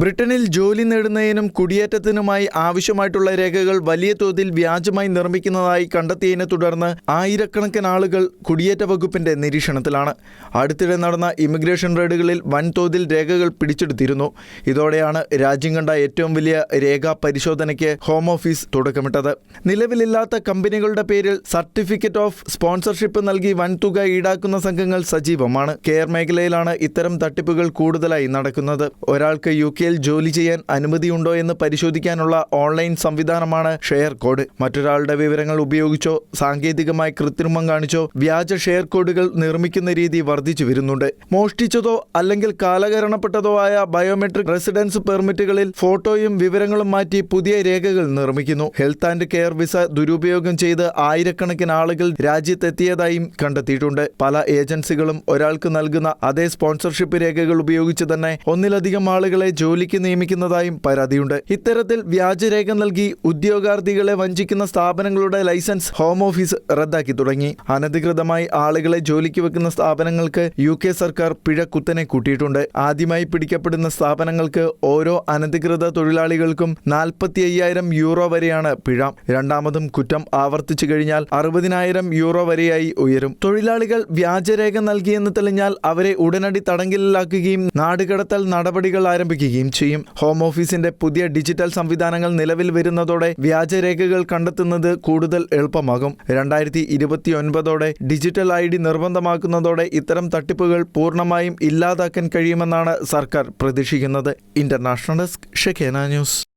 ബ്രിട്ടനിൽ ജോലി നേടുന്നതിനും കുടിയേറ്റത്തിനുമായി ആവശ്യമായിട്ടുള്ള രേഖകൾ വലിയ തോതിൽ വ്യാജമായി നിർമ്മിക്കുന്നതായി കണ്ടെത്തിയതിനെ തുടർന്ന് ആയിരക്കണക്കിന് ആളുകൾ കുടിയേറ്റ വകുപ്പിന്റെ നിരീക്ഷണത്തിലാണ്. അടുത്തിടെ നടന്ന ഇമിഗ്രേഷൻ റെയ്ഡുകളിൽ വൻതോതിൽ രേഖകൾ പിടിച്ചെടുത്തിരുന്നു. ഇതോടെയാണ് രാജ്യം കണ്ട ഏറ്റവും വലിയ രേഖാ പരിശോധനയ്ക്ക് ഹോം ഓഫീസ് തുടക്കമിട്ടത്. നിലവിലില്ലാത്ത കമ്പനികളുടെ പേരിൽ സർട്ടിഫിക്കറ്റ് ഓഫ് സ്പോൺസർഷിപ്പ് നൽകി വൻതുക ഈടാക്കുന്ന സംഘങ്ങൾ സജീവമാണ്. കെയർ മേഖലയിലാണ് ഇത്തരം തട്ടിപ്പുകൾ കൂടുതലായി നടക്കുന്നത്. ഒരാൾക്ക് യു കെയിൽ ജോലി ചെയ്യാൻ അനുമതിയുണ്ടോ എന്ന് പരിശോധിക്കാനുള്ള ഓൺലൈൻ സംവിധാനമാണ് ഷെയർ കോഡ്. മറ്റൊരാളുടെ വിവരങ്ങൾ ഉപയോഗിച്ചോ സാങ്കേതികമായി കൃത്രിമം കാണിച്ചോ വ്യാജ ഷെയർ കോഡുകൾ നിർമ്മിക്കുന്ന രീതി വർദ്ധിച്ചു വരുന്നുണ്ട്. മോഷ്ടിച്ചതോ അല്ലെങ്കിൽ കാലകരണപ്പെട്ടതോ ആയ ബയോമെട്രിക് റെസിഡൻസ് പെർമിറ്റുകളിൽ ഫോട്ടോയും വിവരങ്ങളും മാറ്റി പുതിയ രേഖകൾ നിർമ്മിക്കുന്നു. ഹെൽത്ത് ആൻഡ് കെയർ വിസ ദുരുപയോഗം ചെയ്ത് ആയിരക്കണക്കിന് ആളുകൾ രാജ്യത്തെത്തിയതായും കണ്ടെത്തിയിട്ടുണ്ട്. പല ഏജൻസികളും ഒരാൾക്ക് നൽകുന്ന അതേ സ്പോൺസർഷിപ്പ് രേഖകൾ ഉപയോഗിച്ച് തന്നെ ഒന്നിലധികം ആളുകളെ ജോലിക്ക് നിയമിക്കുന്നതായും പരാതിയുണ്ട്. ഇത്തരത്തിൽ വ്യാജരേഖ നൽകി ഉദ്യോഗാർത്ഥികളെ വഞ്ചിക്കുന്ന സ്ഥാപനങ്ങളുടെ ലൈസൻസ് ഹോം ഓഫീസ് റദ്ദാക്കി തുടങ്ങി. അനധികൃതമായി ആളുകളെ ജോലിക്ക് വെക്കുന്ന സ്ഥാപനങ്ങൾക്ക് യു കെ സർക്കാർ പിഴ കുത്തനെ കൂട്ടിയിട്ടുണ്ട്. ആദ്യമായി പിടിക്കപ്പെടുന്ന സ്ഥാപനങ്ങൾക്ക് ഓരോ അനധികൃത തൊഴിലാളികൾക്കും നാൽപ്പത്തി അയ്യായിരം യൂറോ വരെയാണ് പിഴ. രണ്ടാമതും കുറ്റം ആവർത്തിച്ചു കഴിഞ്ഞാൽ അറുപതിനായിരം യൂറോ വരെയായി ഉയരും. തൊഴിലാളികൾ വ്യാജരേഖ നൽകിയെന്ന് തെളിഞ്ഞാൽ അവരെ ഉടനടി തടങ്കലിലാക്കുകയും നാടുകടത്തൽ നടപടികൾ ആരംഭിക്കുകയും ചെയ്യും. ഹോം ഓഫീസിന്റെ പുതിയ ഡിജിറ്റൽ സംവിധാനങ്ങൾ നിലവിൽ വരുന്നതോടെ വ്യാജരേഖകൾ കണ്ടെത്തുന്നത് കൂടുതൽ എളുപ്പമാകും. രണ്ടായിരത്തി ഇരുപത്തി ഒൻപതോടെ ഡിജിറ്റൽ ഐ ഡി നിർബന്ധമാക്കുന്നതോടെ ഇത്തരം തട്ടിപ്പുകൾ പൂർണമായും ഇല്ലാതാക്കാൻ കഴിയുമെന്നാണ് സർക്കാർ പ്രതീക്ഷിക്കുന്നത്. International desk ഷെഖേന news